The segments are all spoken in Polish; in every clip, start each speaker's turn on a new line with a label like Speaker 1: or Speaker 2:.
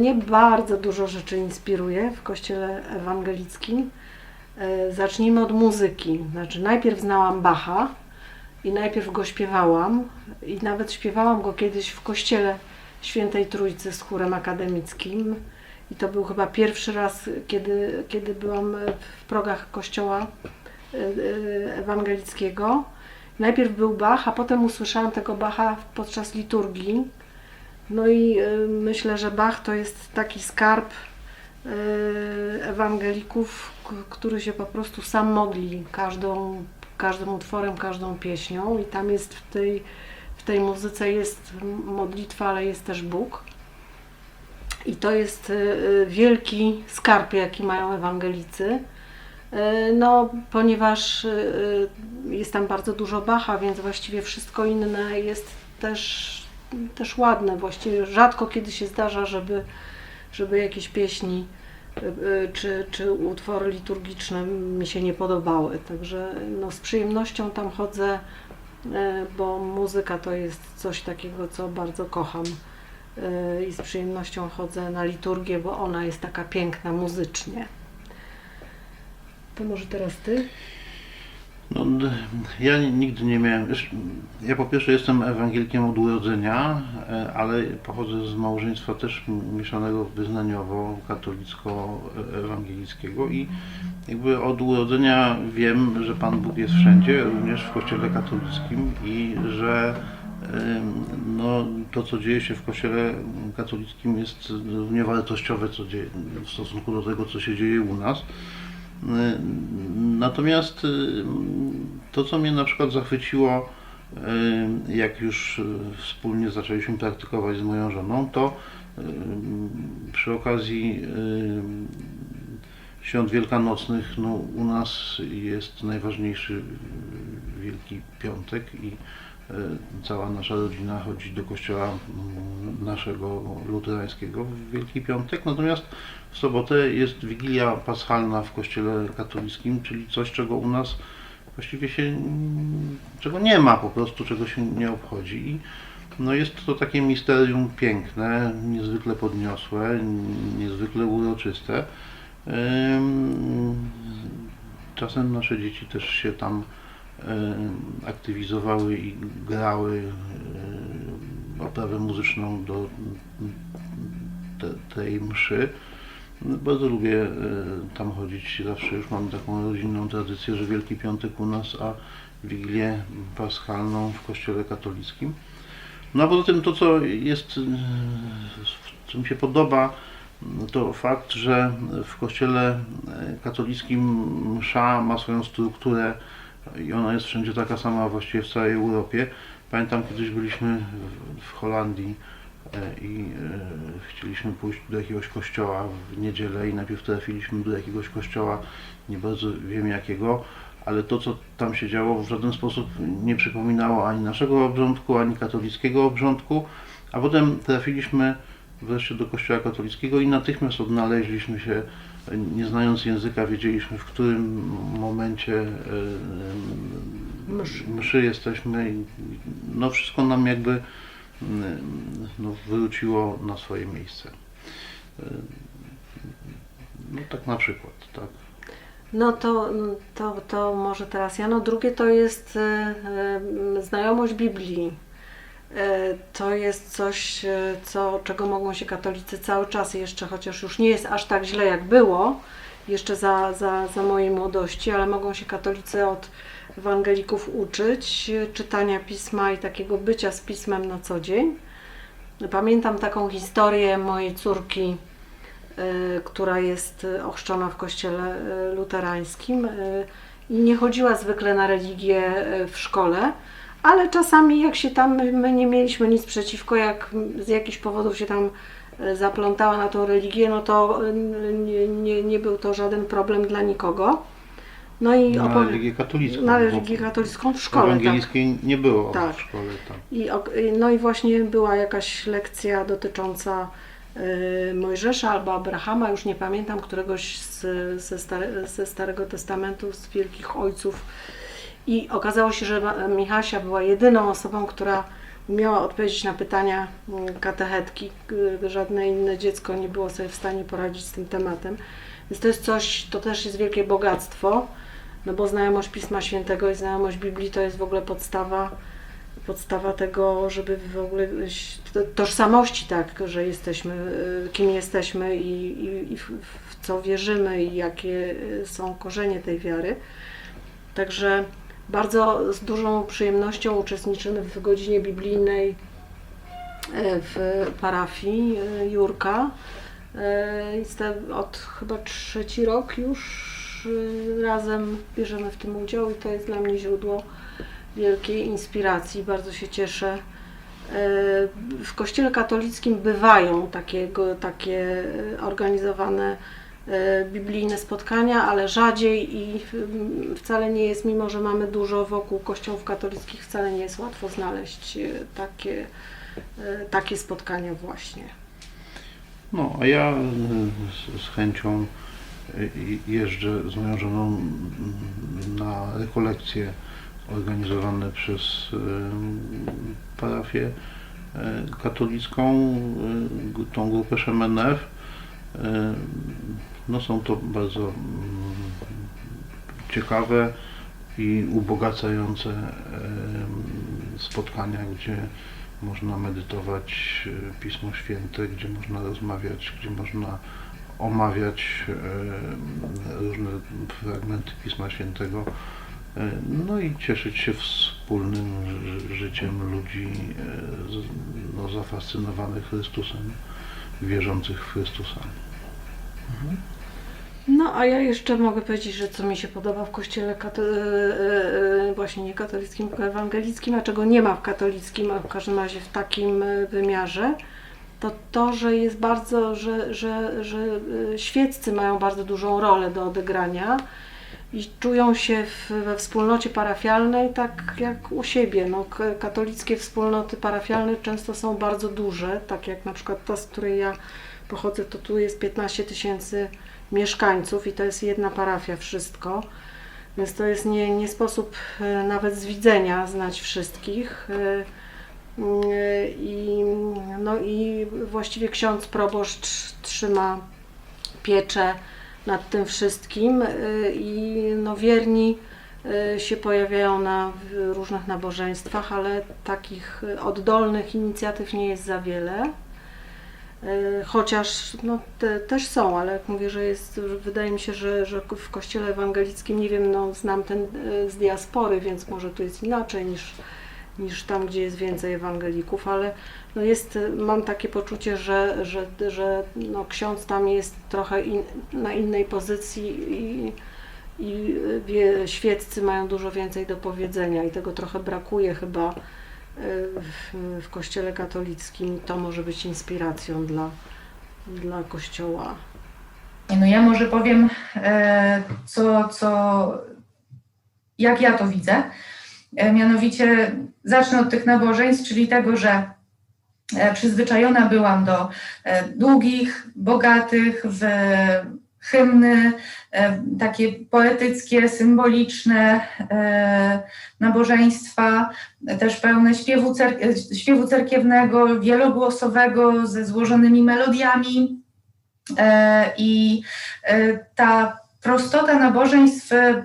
Speaker 1: mnie bardzo dużo rzeczy inspiruje w kościele ewangelickim. E, Zacznijmy od muzyki. Znaczy, najpierw znałam Bacha i najpierw go śpiewałam i nawet śpiewałam go kiedyś w kościele Świętej Trójcy z chórem akademickim. I to był chyba pierwszy raz, kiedy, kiedy byłam w progach kościoła e, e, ewangelickiego. Najpierw był Bach, a potem usłyszałam tego Bacha podczas liturgii. No i y, myślę, że Bach to jest taki skarb y, ewangelików, który się po prostu sam modli każdą, każdym utworem, każdą pieśnią i tam jest w tej, w tej muzyce jest modlitwa, ale jest też Bóg. I to jest y, wielki skarb, jaki mają ewangelicy. No, ponieważ jest tam bardzo dużo Bacha, więc właściwie wszystko inne jest też, też ładne. Właściwie rzadko kiedy się zdarza, żeby, żeby jakieś pieśni y, y, czy, czy utwory liturgiczne mi się nie podobały. Także no, z przyjemnością tam chodzę, y, bo muzyka to jest coś takiego, co bardzo kocham. I z przyjemnością chodzę na liturgię, bo ona jest taka piękna muzycznie. To może teraz ty?
Speaker 2: No, ja ni- nigdy nie miałem. Ja po pierwsze jestem ewangelikiem od urodzenia, e, ale pochodzę z małżeństwa też mieszanego wyznaniowo, katolicko-ewangelickiego i jakby od urodzenia wiem, że Pan Bóg jest wszędzie, również w kościele katolickim i że no, to, co dzieje się w kościele katolickim jest równie wartościowe co dzieje, w stosunku do tego, co się dzieje u nas. Natomiast y, to, co mnie na przykład zachwyciło, y, jak już y, wspólnie zaczęliśmy praktykować z moją żoną, to y, przy okazji y, świąt wielkanocnych no, u nas jest najważniejszy y, Wielki Piątek i y, cała nasza rodzina chodzi do kościoła mm, naszego luterańskiego w Wielki Piątek, natomiast w sobotę jest Wigilia Paschalna w kościele katolickim, czyli coś, czego u nas właściwie się, czego nie ma po prostu, czego się nie obchodzi. I no jest to takie misterium piękne, niezwykle podniosłe, niezwykle uroczyste. Czasem nasze dzieci też się tam aktywizowały i grały oprawę muzyczną do te, tej mszy. No, Bardzo lubię e, tam chodzić. Zawsze już mam taką rodzinną tradycję, że Wielki Piątek u nas, a Wigilię Paschalną w Kościele Katolickim. No a poza tym to, co jest, e, co mi się podoba, no to fakt, że w Kościele e, Katolickim msza ma swoją strukturę i ona jest wszędzie taka sama właściwie w całej Europie. Pamiętam kiedyś byliśmy w- Holandii i e, chcieliśmy pójść do jakiegoś kościoła w niedzielę i najpierw trafiliśmy do jakiegoś kościoła, nie bardzo wiem jakiego, ale to co tam się działo w żaden sposób nie przypominało ani naszego obrządku, ani katolickiego obrządku, a potem trafiliśmy wreszcie do kościoła katolickiego i natychmiast odnaleźliśmy się, e, nie znając języka, wiedzieliśmy w którym momencie e, e,
Speaker 1: Mszy.
Speaker 2: mszy jesteśmy no wszystko nam jakby no, wróciło na swoje miejsce. No tak na przykład, tak.
Speaker 1: No to, to, to może teraz ja. No drugie to jest e, e, znajomość Biblii. E, To jest coś, co, czego mogą się katolicy cały czas jeszcze, chociaż już nie jest aż tak źle jak było, jeszcze za, za, za mojej młodości, ale mogą się katolicy od ewangelików uczyć czytania pisma i takiego bycia z pismem na co dzień. Pamiętam taką historię mojej córki, y, która jest ochrzczona w kościele y, luterańskim y, i nie chodziła zwykle na religię w szkole, ale czasami jak się tam, my nie mieliśmy nic przeciwko, jak z jakichś powodów się tam zaplątała na tą religię, no to nie, nie, nie był to żaden problem dla nikogo. No i
Speaker 2: Na religię katolicką.
Speaker 1: na religię katolicką w szkole. Tak.
Speaker 2: Ewangelickiej nie było
Speaker 1: Tak.
Speaker 2: w szkole. Tak.
Speaker 1: I, ok- no i właśnie była jakaś lekcja dotycząca y, Mojżesza albo Abrahama, już nie pamiętam, któregoś z, ze, stare, ze Starego Testamentu, z wielkich ojców. I okazało się, że Ma- Michasia była jedyną osobą, która miała odpowiedzieć na pytania mm, katechetki. Y, Żadne inne dziecko nie było sobie w stanie poradzić z tym tematem. Więc to jest coś, to też jest wielkie bogactwo, no bo znajomość Pisma Świętego i znajomość Biblii to jest w ogóle podstawa, podstawa tego, żeby w ogóle tożsamości, tak, że jesteśmy, y, kim jesteśmy i, i, i w, co wierzymy i jakie są korzenie tej wiary. Także bardzo z dużą przyjemnością uczestniczymy w godzinie biblijnej e, w parafii e, Jurka. E, Jestem od chyba trzeci rok już razem bierzemy w tym udział i to jest dla mnie źródło wielkiej inspiracji. Bardzo się cieszę. W Kościele katolickim bywają takie e, organizowane biblijne spotkania, ale rzadziej i mm, wcale nie jest, mimo że mamy dużo wokół kościołów katolickich, wcale nie jest łatwo znaleźć e, takie, e, takie spotkania właśnie.
Speaker 2: No, a ja z, chęcią jeżdżę z moją żoną na rekolekcje organizowane przez parafię katolicką, tą grupę Szemenew. No są to bardzo mm, ciekawe i ubogacające spotkania, gdzie można medytować e, Pismo Święte, gdzie można rozmawiać, gdzie można omawiać różne fragmenty Pisma Świętego. No i cieszyć się wspólnym ży- życiem ludzi e, no, zafascynowanych Chrystusem, wierzących w Chrystusa.
Speaker 1: No, a ja jeszcze mogę powiedzieć, że co mi się podoba w kościele kato- e, e, właśnie nie katolickim, tylko ewangelickim, a czego nie ma w katolickim, a w każdym razie w takim e, wymiarze, to to, że jest bardzo, że, że, że e, świeccy mają bardzo dużą rolę do odegrania i czują się w, we wspólnocie parafialnej tak jak u siebie. No, katolickie wspólnoty parafialne często są bardzo duże, tak jak na przykład ta, z której ja pochodzę, to tu jest 15 tysięcy mieszkańców i to jest jedna parafia wszystko. Więc to jest nie, nie sposób e, nawet z widzenia znać wszystkich. E, e, I, no i właściwie ksiądz proboszcz trzyma pieczę nad tym wszystkim e, i no wierni e, się pojawiają na różnych nabożeństwach, ale takich oddolnych inicjatyw nie jest za wiele. E, Chociaż no, te, też są, ale jak mówię, że jest, wydaje mi się, że, że w kościele ewangelickim, nie wiem, no, znam ten z diaspory, więc może tu jest inaczej niż, niż tam, gdzie jest więcej ewangelików, ale no jest, e, mam takie poczucie, że, że, że no, ksiądz tam jest trochę in, na innej pozycji i, i wie, świeccy mają dużo więcej do powiedzenia i tego trochę brakuje chyba w, w kościele katolickim. To może być inspiracją dla, dla kościoła.
Speaker 3: No ja może powiem, e, co, co, jak ja to widzę. E, Mianowicie zacznę od tych nabożeństw, czyli tego, że e, przyzwyczajona byłam do e, długich, bogatych, w hymny, takie poetyckie, symboliczne nabożeństwa, też pełne śpiewu, cer- śpiewu cerkiewnego, wielogłosowego, ze złożonymi melodiami. I ta prostota nabożeństw e,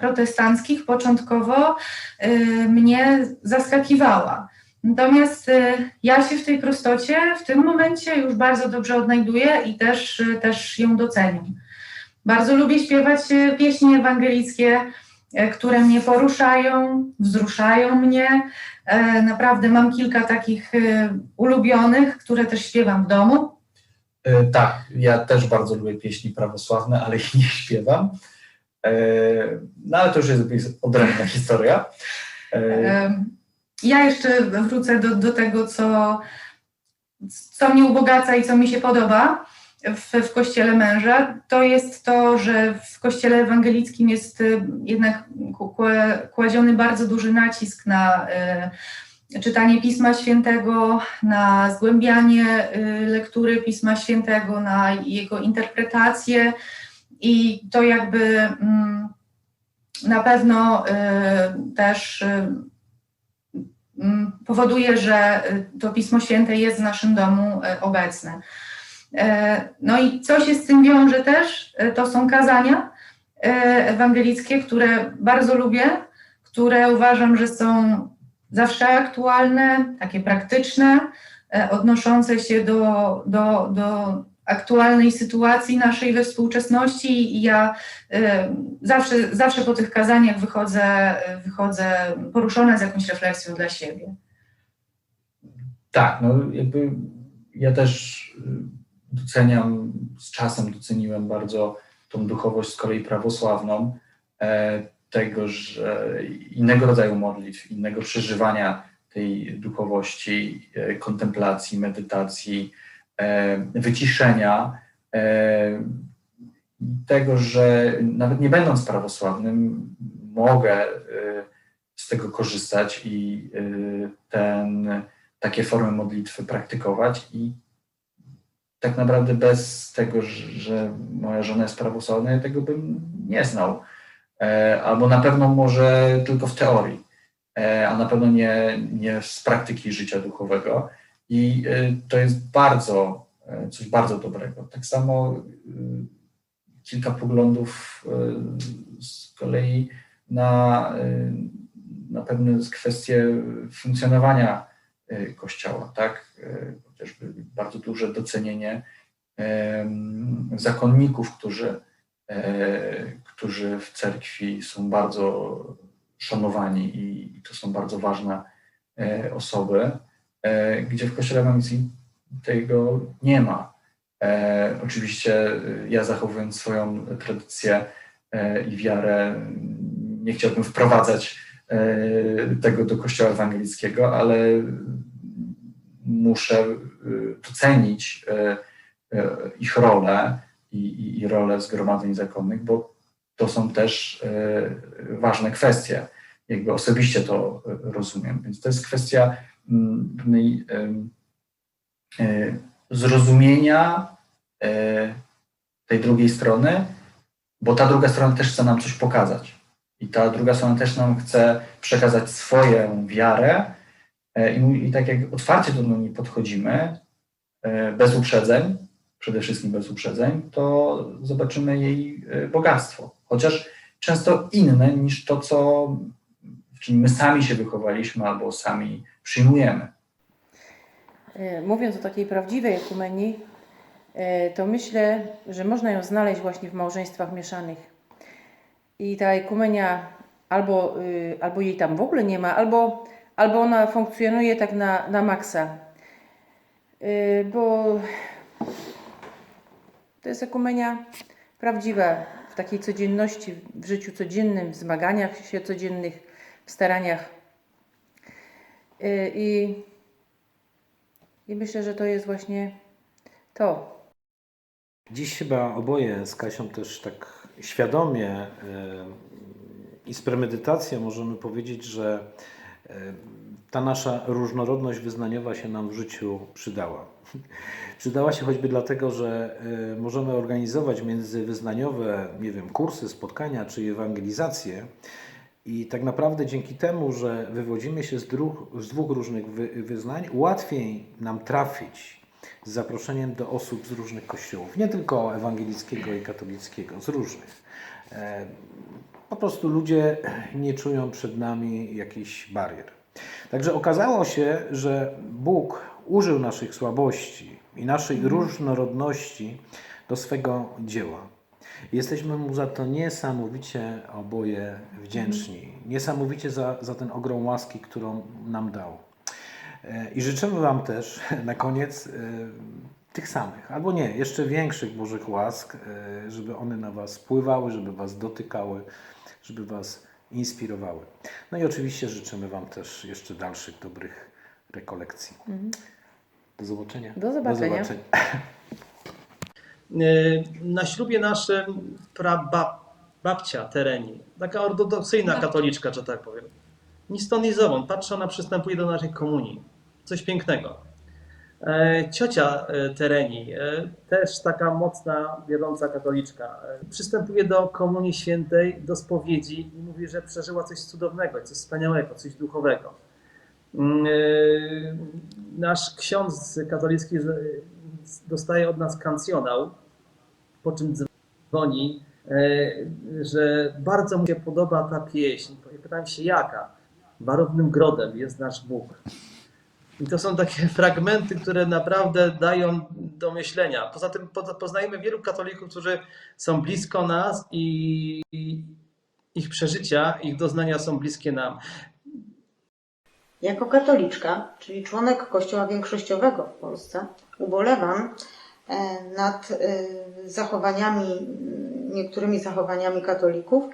Speaker 3: protestanckich początkowo e, mnie zaskakiwała. Natomiast e, ja się w tej prostocie w tym momencie już bardzo dobrze odnajduję i też, też ją doceniam. Bardzo lubię śpiewać pieśni ewangelickie, które mnie poruszają, wzruszają mnie. Naprawdę mam kilka takich ulubionych, które też śpiewam w domu.
Speaker 4: E, Tak, ja też bardzo lubię pieśni prawosławne, ale ich nie śpiewam. E, No ale to już jest odrębna historia. E,
Speaker 3: Ja jeszcze wrócę do, do tego, co, co mnie ubogaca i co mi się podoba w, w kościele męża. To jest to, że w kościele ewangelickim jest y, jednak kła- kładziony bardzo duży nacisk na y, czytanie Pisma Świętego, na zgłębianie y, lektury Pisma Świętego, na jego interpretację i to jakby mm, na pewno y, też y, mm, powoduje, że to Pismo Święte jest w naszym domu obecne. No i co się z tym wiąże też, to są kazania ewangelickie, które bardzo lubię, które uważam, że są zawsze aktualne, takie praktyczne, e, odnoszące się do, do, do aktualnej sytuacji naszej we współczesności i ja e, zawsze, zawsze po tych kazaniach wychodzę, e, wychodzę poruszona z jakąś refleksją dla siebie.
Speaker 4: Tak, no jakby ja też y, doceniam, z czasem doceniłem bardzo tą duchowość z kolei prawosławną, e, tego, że innego rodzaju modlitw, innego przeżywania tej duchowości, e, kontemplacji, medytacji, e, wyciszenia, e, tego, że nawet nie będąc prawosławnym, mogę z tego korzystać i ten takie formy modlitwy praktykować i tak naprawdę bez tego, że moja żona jest prawosławna, ja tego bym nie znał. E, albo na pewno może tylko w teorii, e, a na pewno nie, nie z praktyki życia duchowego. I e, to jest bardzo, coś bardzo dobrego. Tak samo kilka poglądów z kolei na, na pewne kwestie funkcjonowania Kościoła, tak? Chociażby bardzo duże docenienie zakonników, którzy, którzy w cerkwi są bardzo szanowani i, to są bardzo ważne e, osoby, e, gdzie w Kościele Ewangelii tego nie ma. E, oczywiście e, ja zachowując swoją tradycję e, i wiarę, nie chciałbym wprowadzać e, tego do Kościoła Ewangelickiego, ale muszę docenić ich rolę i, i, i rolę zgromadzeń zakonnych, bo to są też y, ważne kwestie. Jakby osobiście to y, rozumiem. Więc to jest kwestia mm, pewnej y, zrozumienia tej drugiej strony, bo ta druga strona też chce nam coś pokazać. I ta druga strona też nam chce przekazać swoją wiarę, E, I, I tak jak otwarcie do niej podchodzimy, e, bez uprzedzeń, przede wszystkim bez uprzedzeń, to zobaczymy jej e, bogactwo. Chociaż często inne niż to, co czym my sami się wychowaliśmy albo sami przyjmujemy.
Speaker 5: E, Mówiąc o takiej prawdziwej ekumenii, e, to myślę, że można ją znaleźć właśnie w małżeństwach mieszanych. I ta ekumenia albo, y, albo jej tam w ogóle nie ma, albo, albo ona funkcjonuje tak na, na maksa. Y, Bo to jest ekumenia prawdziwa w takiej codzienności, w życiu codziennym, w zmaganiach się codziennych, w staraniach. Y, I i myślę, że to jest właśnie to.
Speaker 6: Dziś chyba oboje z Kasią też tak świadomie e, i z premedytacją możemy powiedzieć, że e, ta nasza różnorodność wyznaniowa się nam w życiu przydała. Przydała się choćby dlatego, że e, możemy organizować międzywyznaniowe, nie wiem, kursy, spotkania czy ewangelizacje. I tak naprawdę dzięki temu, że wywodzimy się z, z dwóch różnych wy, wyznań, łatwiej nam trafić z zaproszeniem do osób z różnych kościołów, nie tylko ewangelickiego i katolickiego, z różnych. E, Po prostu ludzie nie czują przed nami jakichś barier. Także okazało się, że Bóg użył naszych słabości i naszej różnorodności do swego dzieła. Jesteśmy Mu za to niesamowicie oboje wdzięczni. Niesamowicie za, za ten ogrom łaski, którą nam dał. E, I życzymy Wam też na koniec e, tych samych, albo nie, jeszcze większych Bożych łask, e, żeby one na Was wpływały, żeby Was dotykały, żeby Was inspirowały. No i oczywiście życzymy Wam też jeszcze dalszych dobrych rekolekcji. Do zobaczenia.
Speaker 5: Do zobaczenia.
Speaker 7: Y, Na ślubie naszym prababcia Tereni, taka ortodoksyjna katoliczka, że tak powiem. Ni stąd, ni zowąd. Patrzę, ona przystępuje do naszej komunii. Coś pięknego. E, Ciocia e, Tereni, e, też taka mocna, wierząca katoliczka, e, przystępuje do komunii świętej, do spowiedzi i mówi, że przeżyła coś cudownego, coś wspaniałego, coś duchowego. Mm, e, Nasz ksiądz katolicki dostaje od nas kancjonał, po czym dzwoni, e, że bardzo mu się podoba ta pieśń. Pytałem się jaka. Warownym grodem jest nasz Bóg. I to są takie fragmenty, które naprawdę dają do myślenia. Poza tym po- poznajemy wielu katolików, którzy są blisko nas i i ich przeżycia, ich doznania są bliskie nam.
Speaker 8: Jako katoliczka, czyli członek Kościoła większościowego w Polsce, ubolewam e, nad e, zachowaniami, niektórymi zachowaniami katolików,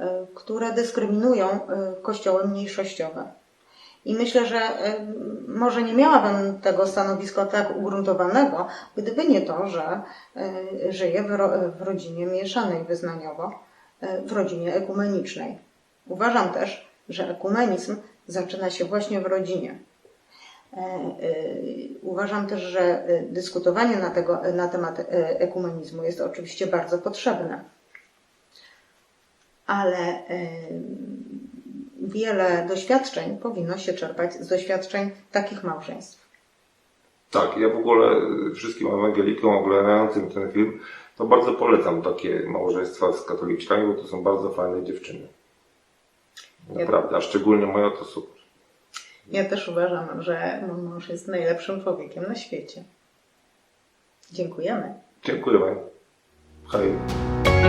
Speaker 8: e, które dyskryminują kościoły mniejszościowe. I myślę, że może nie miałabym tego stanowiska tak ugruntowanego, gdyby nie to, że żyję w, ro, w rodzinie mieszanej wyznaniowo, w rodzinie ekumenicznej. Uważam też, że ekumenizm zaczyna się właśnie w rodzinie. E, e, Uważam też, że e, dyskutowanie na, tego, na temat ekumenizmu jest oczywiście bardzo potrzebne. Ale wiele doświadczeń powinno się czerpać z doświadczeń takich małżeństw.
Speaker 9: Tak, ja w ogóle wszystkim ewangelikom oglądającym ten film, to bardzo polecam takie małżeństwa z katoliczkami, bo to są bardzo fajne dziewczyny. Naprawdę, a szczególnie moja to super.
Speaker 8: Ja też uważam, że mój mąż jest najlepszym człowiekiem na świecie. Dziękujemy.
Speaker 9: Dziękuję Wam. Hej.